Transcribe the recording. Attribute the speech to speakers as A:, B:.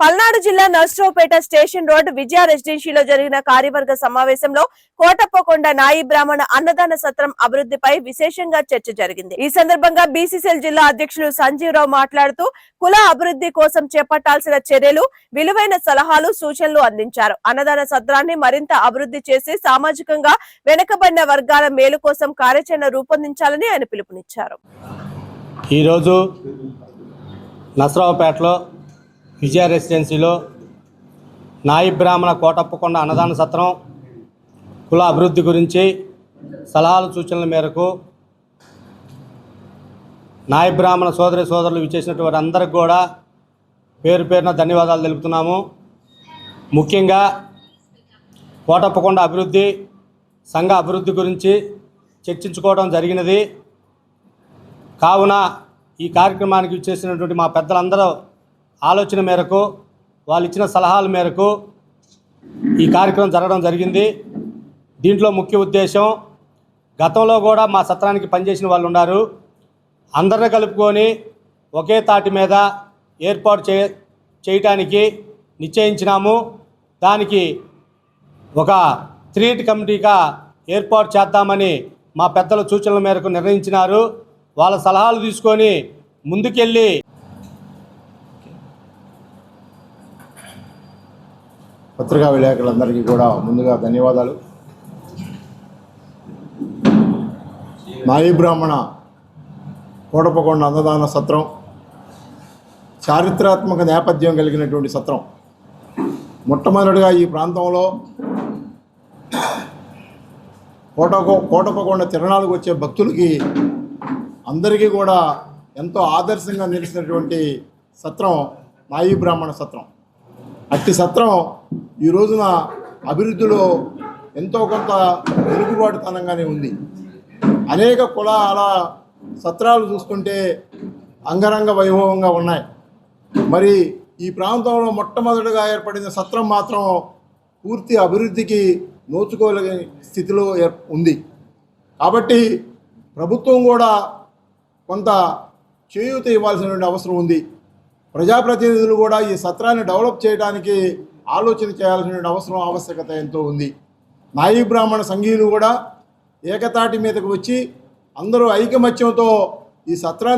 A: పల్నాడు జిల్లా Narasaraopet station road Vijaya రెసిడెన్సీలో జరిగిన కార్యవర్గ సమావేశంలో కోటప్పకొండ నాయి బ్రాహ్మణ అన్నదాన సత్రం అభివృద్ధిపై విశేషంగా చర్చ జరిగింది. ఈ సందర్భంగా బీసీసీఎల్ జిల్లా అధ్యక్షులు సంజీవరావు మాట్లాడుతూ కుల అభివృద్ధి కోసం చేపట్టాల్సిన చర్యలు విలువైన సలహాలు సూచనలు అందించారు. అన్నదాన సత్రాన్ని మరింత అభివృద్ధి చేసి సామాజికంగా వెనుకబడిన వర్గాల మేలు కోసం కార్యాచరణ రూపొందించాలని ఆయన పిలుపునిచ్చారు.
B: ఈరోజు నసరావుపేటలో విజయ రెసిడెన్సీలో నాయి బ్రాహ్మణ కోటప్పకొండ అన్నదాన సత్రం కుల అభివృద్ధి గురించి సలహాలు సూచనల మేరకు నాయి బ్రాహ్మణ సోదరి సోదరులు విచ్చేసినటువంటి అందరికి కూడా పేరు పేరున ధన్యవాదాలు తెలుపుతున్నాము. ముఖ్యంగా కోటప్పకొండ అభివృద్ధి సంఘ అభివృద్ధి గురించి చర్చించుకోవడం జరిగినది. కావున ఈ కార్యక్రమానికి చేసినటువంటి మా పెద్దలందరూ ఆలోచన మేరకు వాళ్ళు ఇచ్చిన సలహాల మేరకు ఈ కార్యక్రమం జరగడం జరిగింది. దీంట్లో ముఖ్య ఉద్దేశం గతంలో కూడా మా సత్రానికి పనిచేసిన వాళ్ళు ఉన్నారు. అందరిని కలుపుకొని ఒకే తాటి మీద ఏర్పాటు చే చేయటానికి నిశ్చయించినాము. దానికి ఒక త్రీట్ కమిటీగా ఏర్పాటు చేద్దామని మా పెద్దల సూచనల మేరకు నిర్ణయించినారు. వాళ్ళ సలహాలు తీసుకొని ముందుకెళ్ళి
C: పత్రికా విలేకరులందరికీ కూడా ముందుగా ధన్యవాదాలు. నాయీ బ్రాహ్మణ కోటపకొండ అన్నదాన సత్రం చారిత్రాత్మక నేపథ్యం కలిగినటువంటి సత్రం. మొట్టమొదటిగా ఈ ప్రాంతంలో కోటకో కోటపకొండ తిరణాలకు వచ్చే భక్తులకి అందరికీ కూడా ఎంతో ఆదర్శంగా నిలిచినటువంటి సత్రం మాయీ బ్రాహ్మణ సత్రం. అట్టి సత్రం ఈ రోజున అభివృద్ధిలో ఎంతో కొంత వెనుకబాటుతనంగానే ఉంది. అనేక కులాల సత్రాలు చూస్తుంటే అంగరంగ వైభవంగా ఉన్నాయి. మరి ఈ ప్రాంతంలో మొట్టమొదటిగా ఏర్పడిన సత్రం మాత్రం పూర్తి అభివృద్ధికి నోచుకోలేని స్థితిలో ఏర్ ఉంది. కాబట్టి ప్రభుత్వం కూడా కొంత చేయూత ఇవ్వాల్సినటువంటి అవసరం ఉంది. ప్రజాప్రతినిధులు కూడా ఈ సత్రాన్ని డెవలప్ చేయడానికి ఆలోచన చేయాల్సిన అవసరం ఆవశ్యకత ఎంతో ఉంది. నాయి బ్రాహ్మణ సంఘీయులు కూడా ఏకతాటి మీదకు వచ్చి అందరూ ఐకమత్యంతో ఈ సత్రాన్ని